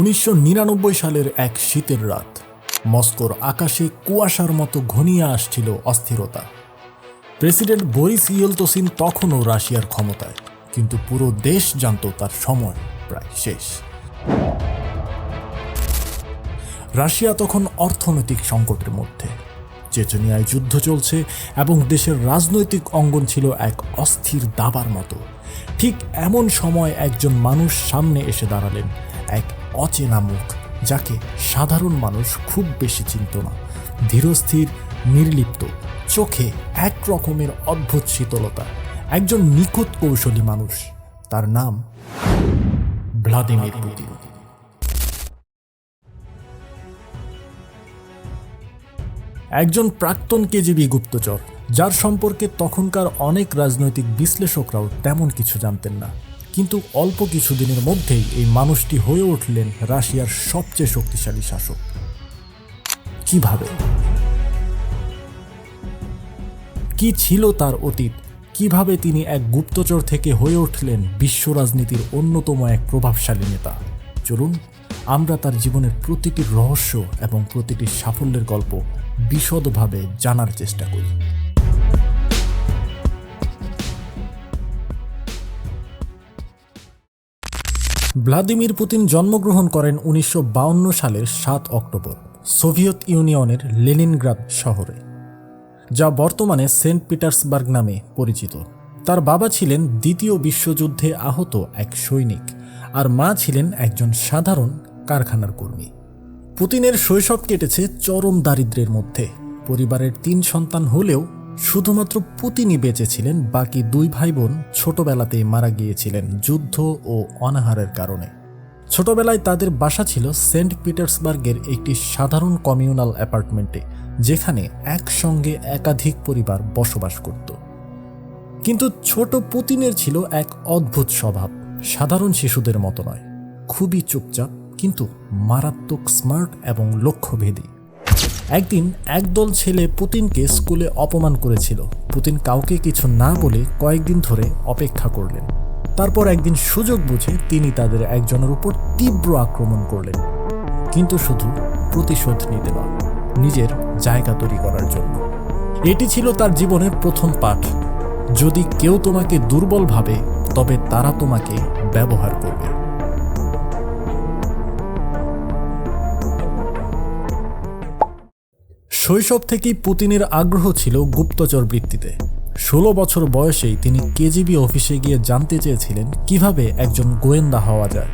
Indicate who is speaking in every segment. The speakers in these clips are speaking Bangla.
Speaker 1: উনিশশো নিরানব্বই সালের এক শীতের রাত, মস্কোর আকাশে কুয়াশার মতো ঘনিয়ে আসছিল অস্থিরতা। প্রেসিডেন্ট বরিস ইয়েলতোসিন তখনও রাশিয়ার ক্ষমতায়, কিন্তু পুরো দেশ জানত তার সময় প্রায় শেষ। রাশিয়া তখন অর্থনৈতিক সংকটের মধ্যে। চেচনিয়ায় যুদ্ধ চলছে এবং দেশের রাজনৈতিক অঙ্গন ছিল এক অস্থির দাবার মতো। ঠিক এমন সময় একজন মানুষ সামনে এসে দাঁড়ালেন, এক অচেনা মুখ, যাকে সাধারণ মানুষ খুব বেশি চিনত না। ধীরস্থির, নির্লিপ্ত, চোখে এক রকমের অদ্ভুত শীতলতা। একজন নিখুঁত কৌশলী মানুষ। তার নাম ভ্লাদিমির পুতিন। একজন প্রাক্তন কেজিবি গুপ্তচর, যার সম্পর্কে তখনকার অনেক রাজনৈতিক বিশ্লেষকরাও তেমন কিছু জানতেন না। কিন্তু অল্প কিছুদিনের মধ্যেই এই মানুষটি হয়ে উঠলেন রাশিয়ার সবচেয়ে শক্তিশালী শাসক। কীভাবে? কি ছিল তার অতীত? কীভাবে তিনি এক গুপ্তচর থেকে হয়ে উঠলেন বিশ্ব রাজনীতির অন্যতম এক প্রভাবশালী নেতা? চলুন, আমরা তার জীবনের প্রতিটি রহস্য এবং প্রতিটি সাফল্যের গল্প বিশদভাবে জানার চেষ্টা করি। ভ্লাদিমির পুতিন জন্মগ্রহণ করেন উনিশশো সালের সাত অক্টোবর, সোভিয়েত ইউনিয়নের লেনিনগ্রাদ শহরে, যা বর্তমানে সেন্ট পিটার্সবার্গ নামে পরিচিত। তার বাবা ছিলেন দ্বিতীয় বিশ্বযুদ্ধে আহত এক সৈনিক আর মা ছিলেন একজন সাধারণ কারখানার কর্মী। পুতিনের শৈশব কেটেছে চরম দারিদ্র্যের মধ্যে। পরিবারের তিন সন্তান হলেও শুধুমাত্র পুতিনই বেঁচে ছিলেন বাকি দুই ভাই বোন ছোটবেলাতেই মারা গিয়েছিলেন যুদ্ধ ও অনাহারের কারণে। ছোটবেলায় তাদের বাসা ছিল সেন্ট পিটার্সবার্গের একটি সাধারণ কমিউনাল অ্যাপার্টমেন্টে, যেখানে একসঙ্গে একাধিক পরিবার বসবাস করত। কিন্তু ছোট পুতিনের ছিল এক অদ্ভুত স্বভাব, সাধারণ শিশুদের মতো নয়। খুবই চুপচাপ, কিন্তু মারাত্মক স্মার্ট এবং লক্ষ্যভেদী। একদিন একদল ছেলে পুতিনকে স্কুলে অপমান করেছিল। পুতিন কাউকে কিছু না বলে কয়েকদিন ধরে অপেক্ষা করলেন। তারপর একদিন সুযোগ বুঝে তিনি তাদের একজনের উপর তীব্র আক্রমণ করলেন। কিন্তু শুধু প্রতিশোধ নিতে নয় নিজের জায়গা তৈরি করার জন্য। এটি ছিল তার জীবনের প্রথম পাঠ। যদি কেউ তোমাকে দুর্বল ভাবে, তবে তারা তোমাকে ব্যবহার করবে। শৈশব থেকেই পুতিনের আগ্রহ ছিল গুপ্তচর বৃত্তিতে। ষোলো বছর বয়সেই তিনি কেজিবি অফিসে গিয়ে জানতে চেয়েছিলেন কীভাবে একজন গোয়েন্দা হওয়া যায়।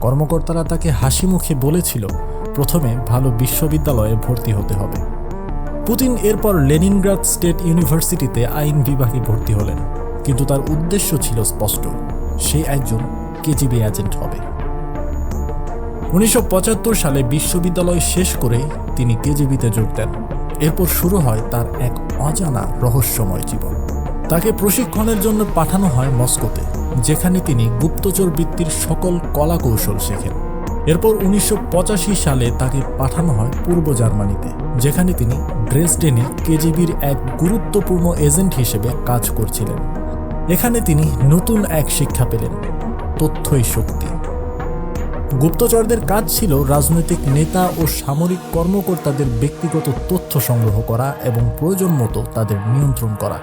Speaker 1: কর্মকর্তারা তাকে হাসি মুখে বলেছিল, প্রথমে ভালো বিশ্ববিদ্যালয়ে ভর্তি হতে হবে। পুতিন এরপর লেনিনগ্রাদ স্টেট ইউনিভার্সিটিতে আইন বিভাগে ভর্তি হলেন, কিন্তু তার উদ্দেশ্য ছিল স্পষ্ট, সে একজন কেজিবি এজেন্ট হবে। উনিশশো পঁচাত্তর সালে বিশ্ববিদ্যালয় শেষ করে তিনি কেজিবিতে যোগ দেন। এরপর শুরু হয় তার এক অজানা রহস্যময় জীবন। তাকে প্রশিক্ষণের জন্য পাঠানো হয় মস্কোতে, যেখানে তিনি গুপ্তচর বৃত্তির সকল কলা কৌশল শেখেন। এরপর উনিশশো পঁচাশি সালে তাকে পাঠানো হয় পূর্ব জার্মানিতে, যেখানে তিনি ড্রেসডেনে কেজিবির এক গুরুত্বপূর্ণ এজেন্ট হিসেবে কাজ করছিলেন। এখানে তিনি নতুন এক শিক্ষা পেলেন, তথ্যই শক্তি। গুপ্তচরদের কাজ ছিল রাজনৈতিক নেতা ও সামরিক কর্মকর্তাদের ব্যক্তিগত তথ্য সংগ্রহ করা এবং প্রয়োজন মতো তাদের নিয়ন্ত্রণ করা।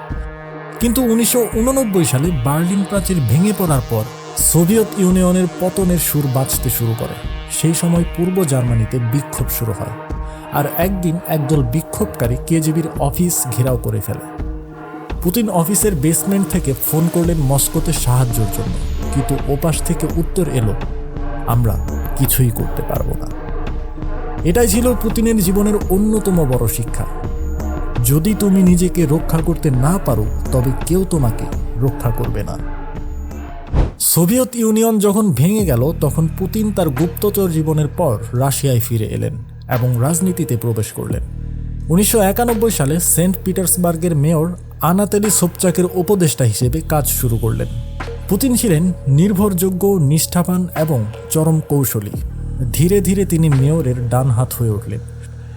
Speaker 1: কিন্তু উনিশশো ঊননব্বই সালে বার্লিন প্রাচীর ভেঙে পড়ার পর সোভিয়েত ইউনিয়নের পতনের সুর বাঁচতে শুরু করে। সেই সময় পূর্ব জার্মানিতে বিক্ষোভ শুরু হয় আর একদিন একদল বিক্ষোভকারী কেজিবির অফিস ঘেরাও করে ফেলে। পুতিন অফিসের বেসমেন্ট থেকে ফোন করলেন মস্কোতে সাহায্যের জন্য, কিন্তু ওপাশ থেকে উত্তর এলো আমরা কিছুই করতে পারব না। এটাই ছিল পুতিনের জীবনের অন্যতম বড় শিক্ষা। যদি তুমি নিজেকে রক্ষা করতে না পারো, তবে কেউ তোমাকে রক্ষা করবে না। সোভিয়েত ইউনিয়ন যখন ভেঙে গেল, তখন পুতিন তার গুপ্তচর জীবনের পর রাশিয়ায় ফিরে এলেন এবং রাজনীতিতে প্রবেশ করলেন। উনিশশো একানব্বই সালে সেন্ট পিটার্সবার্গের মেয়র আনাতেলি সোপচাকের উপদেষ্টা হিসেবে কাজ শুরু করলেন। পুতিন ছিলেন নির্ভরযোগ্য, নিষ্ঠাবান এবং চরম কৌশলী। ধীরে ধীরে তিনি মেয়রের ডান হাত হয়ে উঠলেন।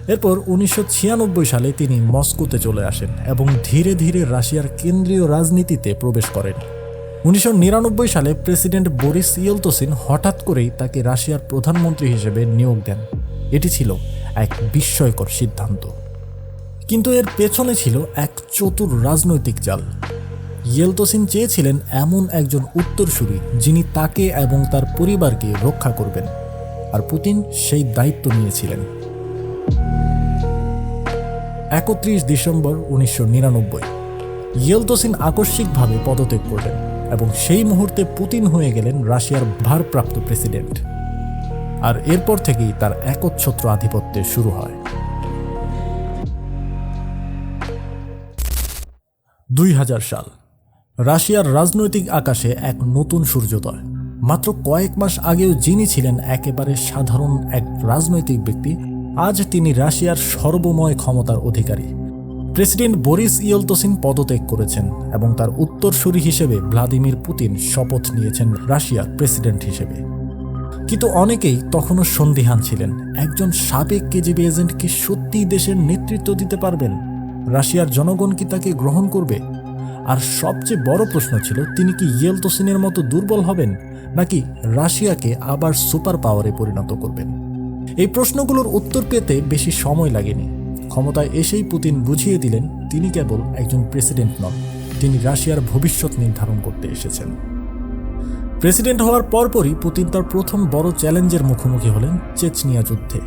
Speaker 1: এরপর উনিশশো ছিয়ানব্বই সালে তিনি মস্কোতে চলে আসেন এবং ধীরে ধীরে রাশিয়ার কেন্দ্রীয় রাজনীতিতে প্রবেশ করেন। উনিশশো নিরানব্বই সালে প্রেসিডেন্ট বরিস ইয়েলতোসিন হঠাৎ করেই তাকে রাশিয়ার প্রধানমন্ত্রী হিসেবে নিয়োগ দেন। এটি ছিল এক বিস্ময়কর সিদ্ধান্ত। কিন্তু এর পেছনে ছিল এক চতুর রাজনৈতিক জাল। ইয়েলতোসিন চেয়েছিলেন এমন একজন উত্তরসূরি যিনি তাকে এবং তার পরিবারকে রক্ষা করবেন। আর পুতিন সেই দায়িত্ব নিয়েছিলেন। একত্রিশ ডিসেম্বর উনিশশো নিরানব্বই। ইয়েলতোসিন আকস্মিকভাবে পদত্যাগ করলেন এবং সেই মুহূর্তে পুতিন হয়ে গেলেন রাশিয়ার ভারপ্রাপ্ত প্রেসিডেন্ট। আর এরপর থেকেই তার একচ্ছত্র আধিপত্যের শুরু হয়। দুই হাজার সাল। রাশিয়ার রাজনৈতিক আকাশে এক নতুন সূর্যোদয়। মাত্র কয়েক মাস আগেও যিনি ছিলেন একেবারে সাধারণ এক রাজনৈতিক ব্যক্তি, আজ তিনি রাশিয়ার সর্বময় ক্ষমতার অধিকারী। প্রেসিডেন্ট বরিস ইয়েলতোসিন পদত্যাগ করেছেন এবং তার উত্তরসূরি হিসেবে ভ্লাদিমির পুতিন শপথ নিয়েছেন রাশিয়ার প্রেসিডেন্ট হিসেবে। কিন্তু অনেকেই তখনও সন্দিহান ছিলেন। একজন সাবেক কেজিবি এজেন্ট কি সত্যিই দেশের নেতৃত্ব দিতে পারবেন? রাশিয়ার জনগণ কি তাকে গ্রহণ করবে? আর সবচেয়ে বড় প্রশ্ন ছিল, তিনি কি ইয়েলতোসিনের মতো দুর্বল হবেন, নাকি রাশিয়াকে আবার সুপার পাওয়ারে পরিণত করবেন? এই প্রশ্নগুলোর উত্তর পেতে বেশি সময় লাগেনি। ক্ষমতায় এসেই পুতিন বুঝিয়ে দিলেন, তিনি কেবল একজন প্রেসিডেন্ট নন, তিনি রাশিয়ার ভবিষ্যৎ নির্ধারণ করতে এসেছেন। প্রেসিডেন্ট হওয়ার পরপরই পুতিন তার প্রথম বড় চ্যালেঞ্জের মুখোমুখি হলেন চেচনিয়া যুদ্ধে।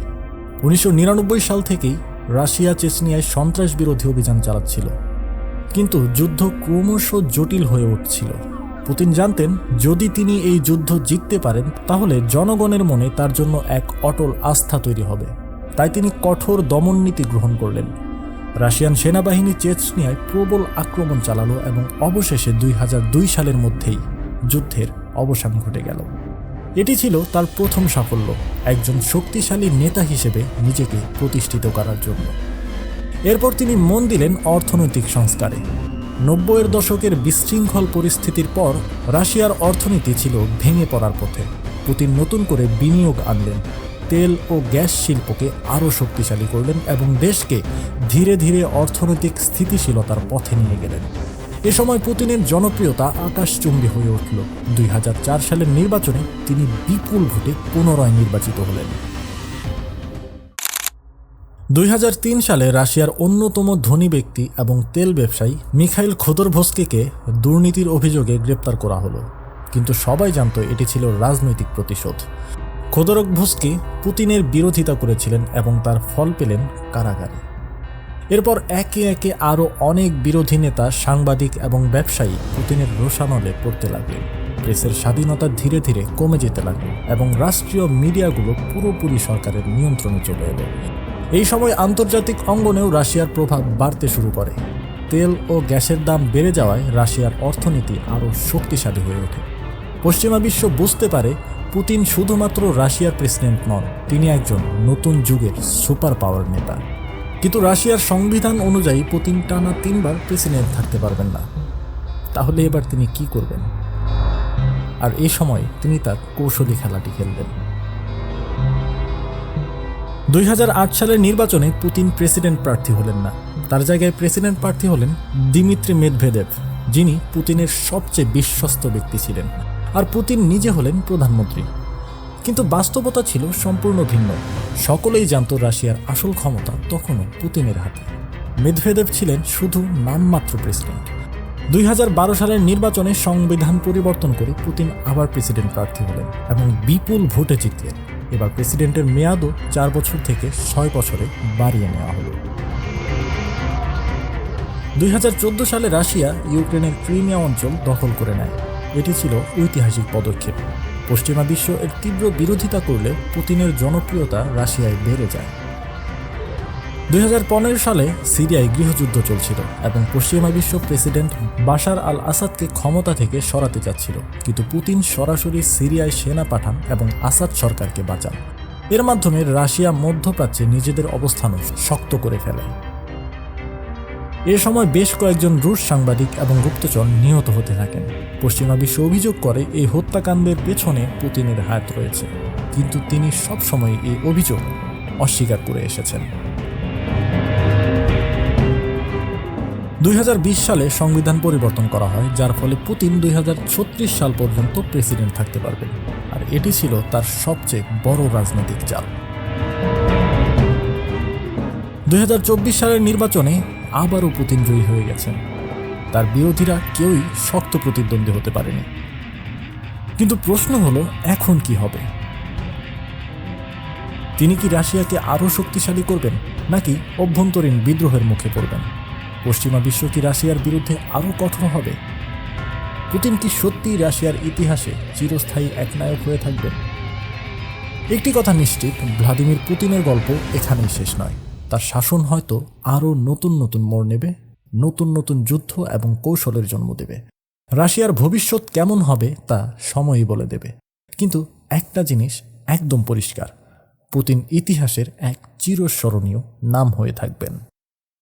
Speaker 1: উনিশশো নিরানব্বই সাল থেকেই রাশিয়া চেচনিয়ায় সন্ত্রাস বিরোধী অভিযান চালাচ্ছিল। কিন্তু যুদ্ধ ক্রমশ জটিল হয়ে উঠছিল। পুতিন জানতেন, যদি তিনি এই যুদ্ধ জিততে পারেন, তাহলে জনগণের মনে তার জন্য এক অটল আস্থা তৈরি হবে। তাই তিনি কঠোর দমন নীতি গ্রহণ করলেন। রাশিয়ান সেনাবাহিনী চেচনিয়ায় প্রবল আক্রমণ চালালো এবং অবশেষে দুই হাজার দুই সালের মধ্যেই যুদ্ধের অবসান ঘটে গেল। এটি ছিল তার প্রথম সাফল্য, একজন শক্তিশালী নেতা হিসেবে নিজেকে প্রতিষ্ঠিত করার জন্য। এরপর তিনি মন দিলেন অর্থনৈতিক সংস্কারে। নব্বইয়ের দশকের বিশৃঙ্খল পরিস্থিতির পর রাশিয়ার অর্থনীতি ছিল ভেঙে পড়ার পথে। পুতিন নতুন করে বিনিয়োগ আনলেন। তেল ও গ্যাস শিল্পকে আরও শক্তিশালী করলেন এবং দেশকে ধীরে ধীরে অর্থনৈতিক স্থিতিশীলতার পথে নিয়ে গেলেন। এ সময় পুতিনের জনপ্রিয়তা আকাশচুম্বী হয়ে উঠল। দুই হাজার চার সালের নির্বাচনে তিনি বিপুল ভোটে পুনরায় নির্বাচিত হলেন। দুই হাজার তিন সালে রাশিয়ার অন্যতম ধনী ব্যক্তি এবং তেল ব্যবসায়ী মিখাইল খোদরভস্কিকে দুর্নীতির অভিযোগে গ্রেপ্তার করা হলো। কিন্তু সবাই জানত এটি ছিল রাজনৈতিক প্রতিশোধ। খোদরকভস্কি পুতিনের বিরোধিতা করেছিলেন এবং তার ফল পেলেন কারাগারে। এরপর একে একে আরও অনেক বিরোধী নেতা, সাংবাদিক এবং ব্যবসায়ী পুতিনের রোষানলে পড়তে লাগলেন। প্রেসের স্বাধীনতা ধীরে ধীরে কমে যেতে লাগল এবং রাষ্ট্রীয় মিডিয়াগুলো পুরোপুরি সরকারের নিয়ন্ত্রণে চলে এলো। এই সময় আন্তর্জাতিক অঙ্গনেও রাশিয়ার প্রভাব বাড়তে শুরু করে। তেল ও গ্যাসের দাম বেড়ে যাওয়ায় রাশিয়ার অর্থনীতি আরও শক্তিশালী হয়ে ওঠে। পশ্চিমা বিশ্ব বুঝতে পারে পুতিন শুধুমাত্র রাশিয়ার প্রেসিডেন্ট নন, তিনি একজন নতুন যুগের সুপার পাওয়ার নেতা। কিন্তু রাশিয়ার সংবিধান অনুযায়ী পুতিন টানা তিনবার প্রেসিডেন্ট থাকতে পারবেন না। তাহলে এবার তিনি কি করবেন? আর এই সময় তিনি তার কৌশলী খেলাটি খেলবেন। দুই হাজার আট সালের নির্বাচনে পুতিন প্রেসিডেন্ট প্রার্থী হলেন না। তার জায়গায় প্রেসিডেন্ট প্রার্থী হলেন দিমিত্রি মেদভেদেব যিনি পুতিনের সবচেয়ে বিশ্বস্ত ব্যক্তি ছিলেন। আর পুতিন নিজে হলেন প্রধানমন্ত্রী। কিন্তু বাস্তবতা ছিল সম্পূর্ণ ভিন্ন। সকলেই জানত রাশিয়ার আসল ক্ষমতা তখনও পুতিনের হাতে। মেদভেদেব ছিলেন শুধু নামমাত্র প্রেসিডেন্ট। দুই হাজার বারো সালের নির্বাচনে সংবিধান পরিবর্তন করে পুতিন আবার প্রেসিডেন্ট প্রার্থী হলেন এবং বিপুল ভোটে জিতলেন। এবার প্রেসিডেন্টের মেয়াদও চার বছর থেকে ছয় বছরে বাড়িয়ে নেওয়া হলো। দুই হাজার চোদ্দ সালে রাশিয়া ইউক্রেনের ক্রিমিয়া অঞ্চল দখল করে নেয়। এটি ছিল ঐতিহাসিক পদক্ষেপ। পশ্চিমা বিশ্ব এর তীব্র বিরোধিতা করলে পুতিনের জনপ্রিয়তা রাশিয়ায় বেড়ে যায়। দুই হাজার পনেরো সালে সিরিয়ায় গৃহযুদ্ধ চলছিল এবং পশ্চিমা বিশ্ব প্রেসিডেন্ট বাশার আল আসাদকে ক্ষমতা থেকে সরাতে যাচ্ছিল কিন্তু পুতিন সরাসরি সিরিয়ায় সেনা পাঠান এবং আসাদ সরকারকে বাঁচান। এর মাধ্যমে রাশিয়া মধ্যপ্রাচ্যে নিজেদের অবস্থানও শক্ত করে ফেলে। এ সময় বেশ কয়েকজন রুশ সাংবাদিক এবং গুপ্তচর নিহত হতে থাকেন। পশ্চিমা বিশ্ব অভিযোগ করে, এই হত্যাকাণ্ডের পেছনে পুতিনের হাত রয়েছে। কিন্তু তিনি সবসময় এই অভিযোগ অস্বীকার করে এসেছেন। দুই হাজার বিশ সালে সংবিধান পরিবর্তন করা হয়, যার ফলে পুতিন দুই হাজার ছত্রিশ সাল পর্যন্ত প্রেসিডেন্ট থাকতে পারবেন। আর এটি ছিল তার সবচেয়ে বড় রাজনৈতিক চাল। দুই হাজার চব্বিশ সালের নির্বাচনে আবারও পুতিন জয়ী হয়ে গেছেন। তার বিরোধীরা কেউই শক্ত প্রতিদ্বন্দ্বী হতে পারেনি। কিন্তু প্রশ্ন হলো, এখন কি হবে? তিনি কি রাশিয়াকে আরও শক্তিশালী করবেন, নাকি অভ্যন্তরীণ বিদ্রোহের মুখে পড়বেন? পশ্চিমা বিশ্ব কি রাশিয়ার বিরুদ্ধে আরও কঠোর হবে? পুতিন কি সত্যিই রাশিয়ার ইতিহাসে চিরস্থায়ী এক নায়ক হয়ে থাকবেন একটি কথা নিশ্চিত, ভ্লাদিমির পুতিনের গল্প এখানেই শেষ নয়। তার শাসন হয়তো আরও নতুন নতুন মোড় নেবে, নতুন নতুন যুদ্ধ এবং কৌশলের জন্ম দেবে। রাশিয়ার ভবিষ্যৎ কেমন হবে তা সময়ই বলে দেবে। কিন্তু একটা জিনিস একদম পরিষ্কার, পুতিন ইতিহাসের এক চিরস্মরণীয় নাম হয়ে থাকবেন।